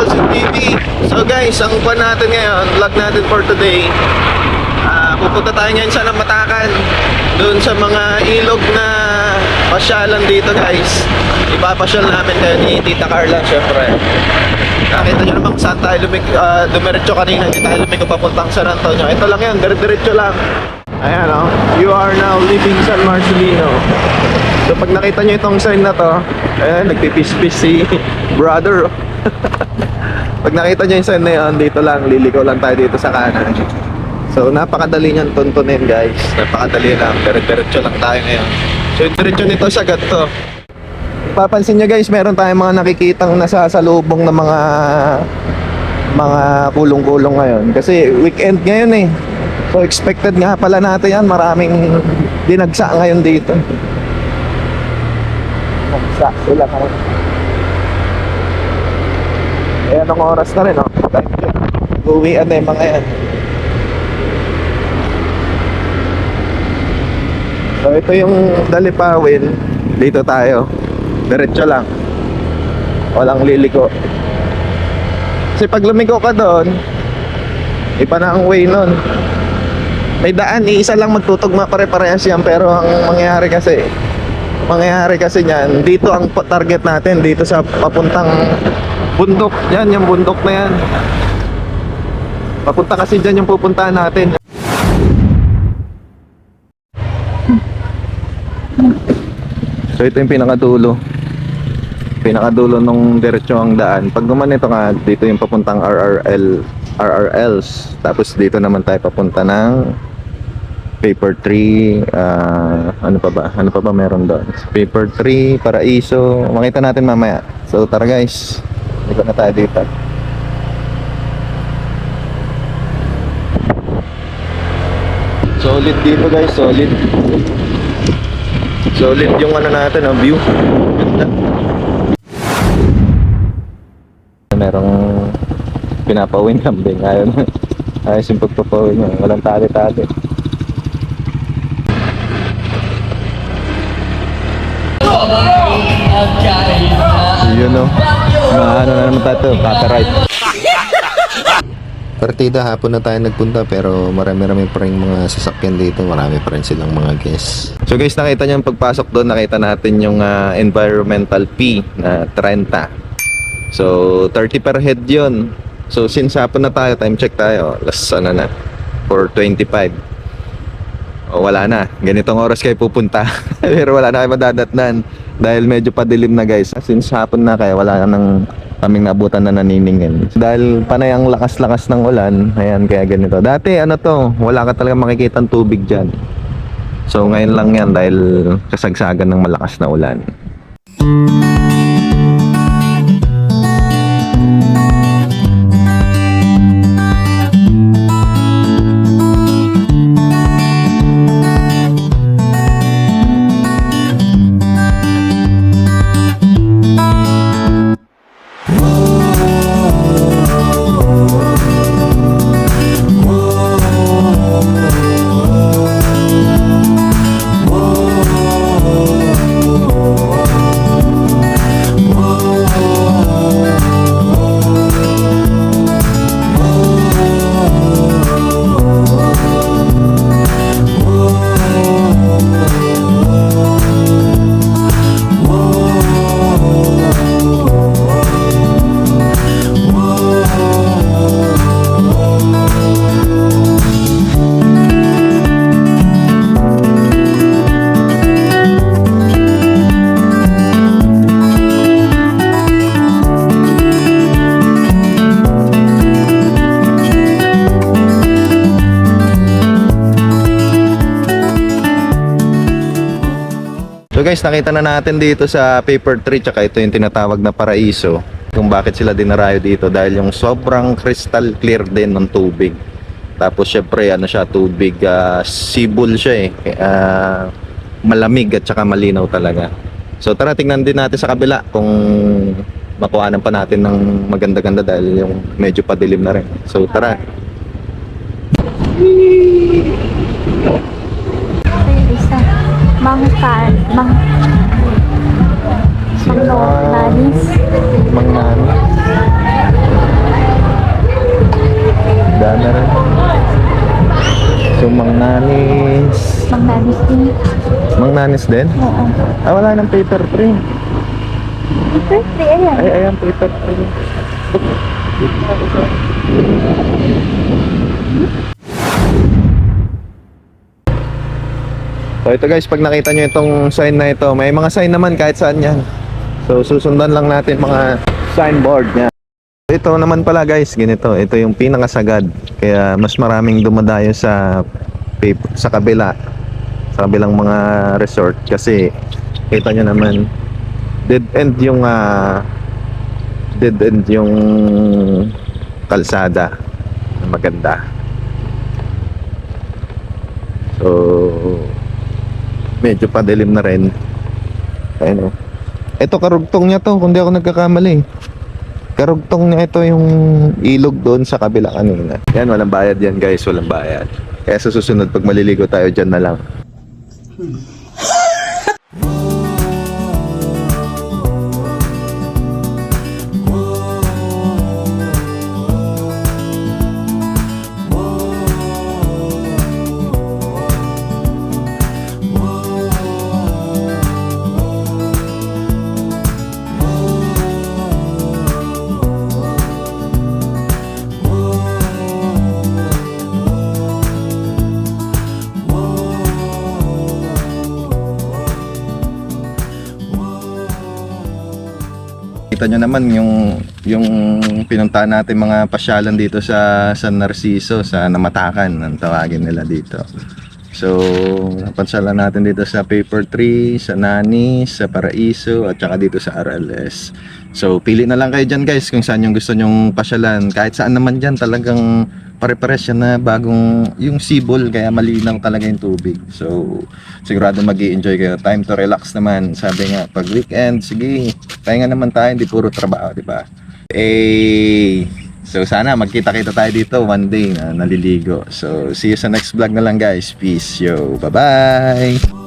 Calcid TV. So guys, ang pan natin ngayon, vlog natin for today. Ah, pupunta tayo ngayon sa Namatakan. Doon sa mga ilog na pasyalan dito guys. Ipapasyal namin kayo ni Tita Carla syempre. Nakita nyo naman saan tayo lumig, ah, dumiretso kanina. Hindi tayo lumigo papuntang San Antonio. Ito lang yan, dire-diretso lang. Ayan o, you are now leaving San Marcelino. So pag nakita nyo itong sign na to, ayan, nagpipis-pis si brother. pag nakita nyo yung sign na yun, dito lang, liliko lang tayo dito sa kanan. So napakadali niyan tuntunin guys. Napakadali lang, dire-diretso lang tayo ngayon. So diretso nito sa to. Papansin nyo guys, meron tayong mga nakikitang nasasalubong na mga mga kulong-kulong ngayon. Kasi weekend ngayon eh. So expected nga pala natin yan, maraming dinagsa ngayon dito. Nagsa sila ngayon. Eh, anong oras na rin, oh? Time check. Uwian na yung mga yan. So, ito yung Dalipawin. Dito tayo. Diretso lang. Walang liliko. Kasi pag lumiko ka doon, iba na ang way nun. May daan, iisa lang magtutugma pare-parehas yan. Pero ang mangyayari kasi, mangyayari kasi niyan, dito ang target natin, dito sa papuntang bundok. Yan, yung bundok na yan. Papunta kasi dyan yung pupuntahan natin. So ito yung pinakadulo. Pinakadulo nung diretso ang daan. Pag gumanito nga, dito yung papuntang RRL, RRLs. Tapos dito naman tayo papunta ng Paper 3, ah, ano pa ba? Ano pa ba meron doon? Paper 3, Paraiso. Makita natin mamaya. So tara guys. Ikot na tayo dito. Solid dito guys, solid. Solid yung ano natin, ang view. Ganda. Merong pinapawin kambing. Ayun. Ayos yung pagpapawin niya. Walang tali-tali. Yun o. Maano na naman tayo. Copyright. Partida hapon na tayo nagpunta pero marami-rami pa rin mga sasakyan dito. Marami pa rin silang mga guests. So guys, nakita niyo yung pagpasok doon, nakita natin yung ah, environmental P na 30. So 30 per head yun. So since hapon na tayo, time check tayo. Last ano na, 425. O wala na, ganitong oras kayo pupunta. pero wala na kayo madadatnan. Dahil medyo padilim na guys. Since hapon na kaya wala nang kaming nabutan na naniningin. Dahil panay ang lakas-lakas ng ulan, ayan kaya ganito. Dati ano to, wala ka talaga makikita tubig dyan. So ngayon lang yan dahil kasagsagan ng malakas na ulan. So guys, nakita na natin dito sa paper tree tsaka ito yung tinatawag na paraiso kung bakit sila dinarayo dito dahil yung sobrang crystal clear din ng tubig. Tapos syempre ano siya tubig ah, sibol siya eh. Ah, malamig at saka malinaw talaga. So tara tingnan din natin sa kabila kung makuhanan pa natin ng maganda-ganda dahil yung medyo padilim na rin. So tara. Isa. Mangkan, mang si Mangnanis. Ah, Mangnanis. Dana. So, Mangnanis. Mangnanis din. Mangnanis din? Oo. Ah, wala nang paper tray. Paper tray, ayan. Ay, ayan, paper tray. So ito guys, pag nakita nyo itong sign na ito, may mga sign naman kahit saan yan. So susundan lang natin mga signboard niya. Ito naman pala guys, ganito. Ito yung pinakasagad. Kaya mas maraming dumadayo sa sa kabila. Sa kabilang mga resort kasi kita nyo naman dead end yung ah, dead end yung kalsada maganda. So medyo padilim na rin. Ayun oh. Ito karugtong niya to, kung di ako nagkakamali. Karugtong niya ito yung ilog doon sa kabila kanina. Yan, walang bayad yan guys, walang bayad. Kaya sa susunod, pag maliligo tayo dyan na lang. Kita nyo naman yung yung pinuntahan natin mga pasyalan dito sa San Narciso, sa Namatakan, ang tawagin nila dito. So, napansalan natin dito sa Paper Tree, sa Nani, sa Paraiso, at saka dito sa RLS. So, pili na lang kayo dyan guys kung saan yung gusto nyong pasyalan. Kahit saan naman dyan, talagang pare-pares yan na bagong yung sibol kaya malinaw talaga yung tubig. So, sigurado mag enjoy kayo. Time to relax naman. Sabi nga, pag weekend, sige, pahinga naman tayo, hindi puro trabaho, di ba? Eh, so sana magkita-kita tayo dito one day na naliligo. So, see you sa next vlog na lang guys. Peace, yo. Bye-bye!